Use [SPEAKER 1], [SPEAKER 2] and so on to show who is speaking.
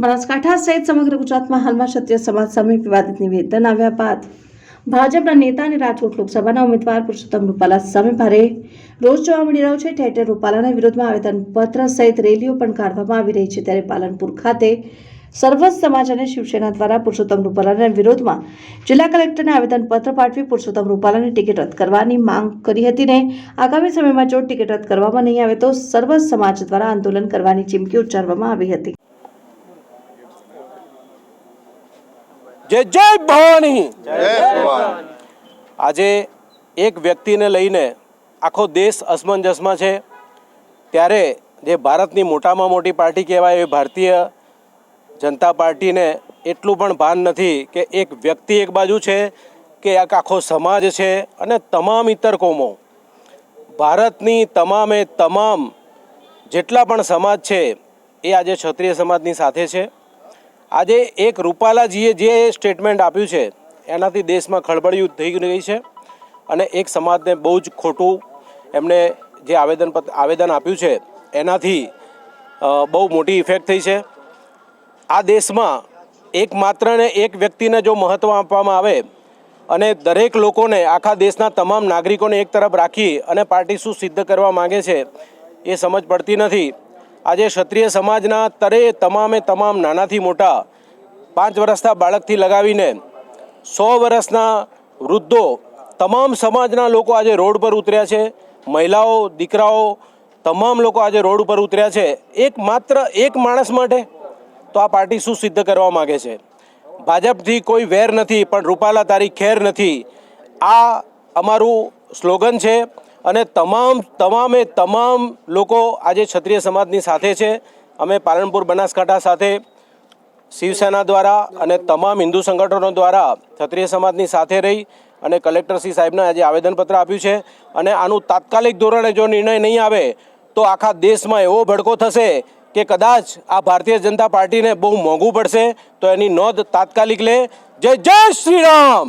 [SPEAKER 1] બનાસકાંઠા સહિત સમગ્ર ગુજરાતમાં હાલમાં ક્ષત્રિય સમાજ સામે વિવાદિત નિવેદન આવ્યા બાદ ભાજપના નેતા અને રાજકોટ લોકસભાના ઉમેદવાર પુરુષોત્તમ રૂપાલા સામે ભારે રોષ જોવા મળી રહ્યો છે. ઠેર ઠેર રૂપાલાના વિરોધમાં આવેદનપત્ર સહિત રેલીઓ પણ કાઢવામાં આવી રહી છે. ત્યારે પાલનપુર ખાતે સર્વ સમાજ અને શિવસેના દ્વારા પુરુષોત્તમ રૂપાલાના વિરોધમાં જિલ્લા કલેક્ટરને આવેદનપત્ર પાઠવી પુરુષોત્તમ રૂપાલાની ટિકિટ રદ કરવાની માંગ કરી હતી ને આગામી સમયમાં જો ટિકિટ રદ કરવામાં નહીં આવે તો સર્વ સમાજ દ્વારા આંદોલન કરવાની ચીમકી ઉચ્ચારવામાં આવી હતી.
[SPEAKER 2] જય જય ભવાની. આજે એક વ્યક્તિને લઈને આખો દેશ અસમંજસમાં છે. ત્યારે જે ભારતની મોટામાં મોટી પાર્ટી કહેવાય એ ભારતીય જનતા પાર્ટીને એટલું પણ ભાન નથી કે એક વ્યક્તિ એક બાજુ છે કે એક આખો સમાજ છે અને તમામ ઇતર કોમો. ભારતની તમામે તમામ જેટલા પણ સમાજ છે એ આજે ક્ષત્રિય સમાજની સાથે છે. આજે એક રૂપાલાજીએ જે સ્ટેટમેન્ટ આપ્યું છે, એનાથી દેશમાં ખળબળિયું થઈ ગઈ છે અને એક સમાજને બહુ જ ખોટું એમણે જે આવેદન આવેદન આપ્યું છે, એનાથી બહુ મોટી ઇફેક્ટ થઈ છે. આ દેશમાં એકમાત્ર ને એક વ્યક્તિને જો મહત્ત્વ આપવામાં આવે અને દરેક લોકોને, આખા દેશના તમામ નાગરિકોને એક તરફ રાખી અને પાર્ટી શું સિદ્ધ કરવા માંગે છે, એ સમજ પડતી નથી. આજે ક્ષત્રિય સમાજના તરે તમામે તમામ નાનાથી મોટા પાંચ વર્ષના બાળકથી લગાવીને સો વર્ષના વૃદ્ધો તમામ સમાજના લોકો આજે રોડ પર ઉતર્યા છે. મહિલાઓ, દીકરાઓ તમામ લોકો આજે રોડ ઉપર ઉતર્યા છે. એક માત્ર એક માણસ માટે તો આ પાર્ટી શું સિદ્ધ કરવા માગે છે? ભાજપથી કોઈ વેર નથી, પણ રૂપાલા તારી ખેર નથી. આ અમારું સ્લોગન છે. અને તમામ, તમામે તમામ લોકો આજે ક્ષત્રિય સમાજની સાથે છે. અમે પાલનપુર બનાસકાંઠા સાથે શિવસેના દ્વારા અને તમામ હિન્દુ સંગઠનો દ્વારા ક્ષત્રિય સમાજની સાથે રહી અને કલેક્ટરશ્રી સાહેબને આજે આવેદનપત્ર આપ્યું છે. અને આનું તાત્કાલિક ધોરણે જો નિર્ણય નહીં આવે, તો આખા દેશમાં એવો ભડકો થશે કે કદાચ આ ભારતીય જનતા પાર્ટીને બહુ મોંઘું પડશે. તો એની નોંધ તાત્કાલિક લે. જય જય શ્રી રામ!